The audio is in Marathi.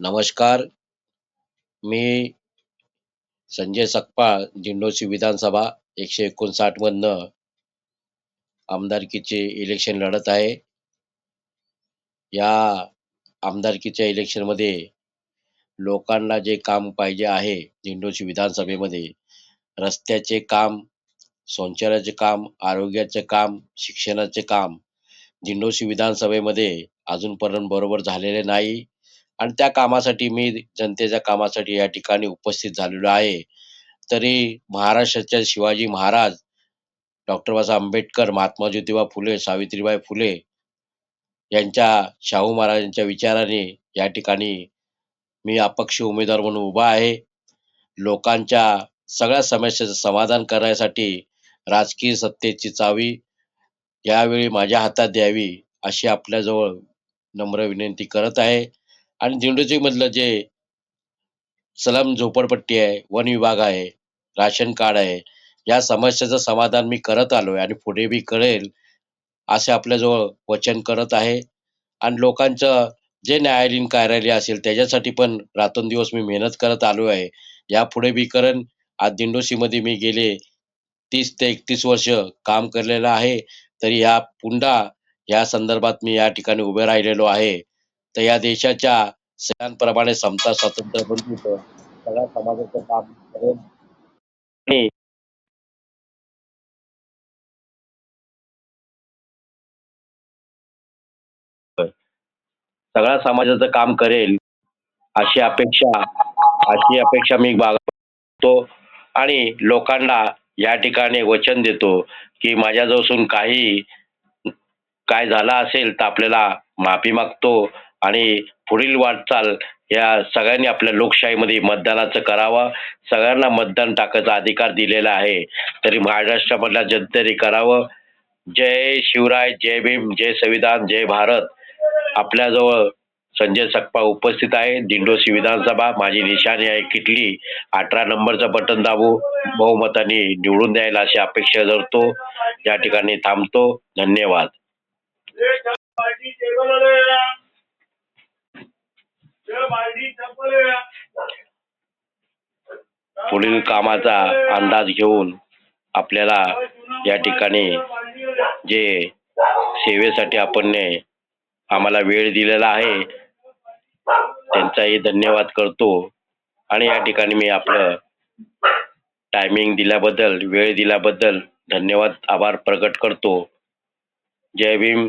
नमस्कार. मी संजय सकपाळ दिंडोशी विधानसभा एकशे एकोणसाठ मधन आमदारकीचे इलेक्शन लढत आहे. या आमदारकीच्या इलेक्शनमध्ये लोकांना जे काम पाहिजे आहे दिंडोशी विधानसभेमध्ये रस्त्याचे काम शौचालयाचे काम आरोग्याचे काम शिक्षणाचे काम दिंडोशी विधानसभेमध्ये अजूनपर्यंत बरोबर झालेले नाही. आणि त्या कामासाठी मी जनतेच्या कामासाठी या ठिकाणी उपस्थित झालेलो आहे. तरी महाराष्ट्राचे शिवाजी महाराज डॉक्टर बाबासाहेब आंबेडकर महात्मा ज्योतिबा फुले सावित्रीबाई फुले यांच्या शाहू महाराजांच्या विचाराने या ठिकाणी मी अपक्ष उमेदवार म्हणून उभा आहे. लोकांच्या सगळ्या समस्येचं समाधान करण्यासाठी राजकीय सत्तेची चावी यावेळी माझ्या हातात द्यावी अशी आपल्याजवळ नम्र विनंती करत आहे. आणि दिंडोजी मधलं जे सलम झोपडपट्टी आहे वन विभाग आहे राशन कार्ड आहे या समस्याचं समाधान मी करत आलोय आणि पुढे बी करेल असे आपल्याजवळ वचन करत आहे. आणि लोकांचं जे न्यायालयीन कार्यालय असेल त्याच्यासाठी पण रात्रंदिवस मी मेहनत करत आलो आहे. यापुढे बी करण आज दिंडोशीमध्ये मी गेले तीस ते एकतीस वर्ष काम केलेलं आहे. तरी या पुन्हा या संदर्भात मी या ठिकाणी उभे राहिलेलो आहे. तर या देशाच्या सणांप्रमाणे समता स्वातंत्र्य बंधुत्व सगळ्या समाजाचं काम आणि सगळ्या समाजाचं काम करेल अशी अपेक्षा अशी अपेक्षा मी बाळगतो. आणि लोकांना या ठिकाणी वचन देतो की माझ्याजवळून काही काय झालं असेल तर आपल्याला माफी मागतो. आणि पुढील वाटचाल या सगळ्यांनी आपल्या लोकशाहीमध्ये मतदानाचं करावं. सगळ्यांना मतदान टाकायचा अधिकार दिलेला आहे. तरी महाराष्ट्रामधल्या जनतेने करावं. जय शिवराय जय भीम जय संविधान जय भारत. आपल्याजवळ संजय सकपा उपस्थित आहे. दिंडोशी विधानसभा माझी निशाणी आहे किटली. अठरा नंबरचं बटन दाबू बहुमताने निवडून द्यायला अशी अपेक्षा धरतो. या ठिकाणी थांबतो. धन्यवाद. पुढील कामाचा अंदाज घेऊन आपल्याला या ठिकाणी जे सेवेसाठी आपण आम्हाला वेळ दिलेला आहे त्यांचाही धन्यवाद करतो. आणि या ठिकाणी मी आपलं टायमिंग दिल्याबद्दल वेळ दिल्याबद्दल धन्यवाद आभार प्रकट करतो. जय भीम.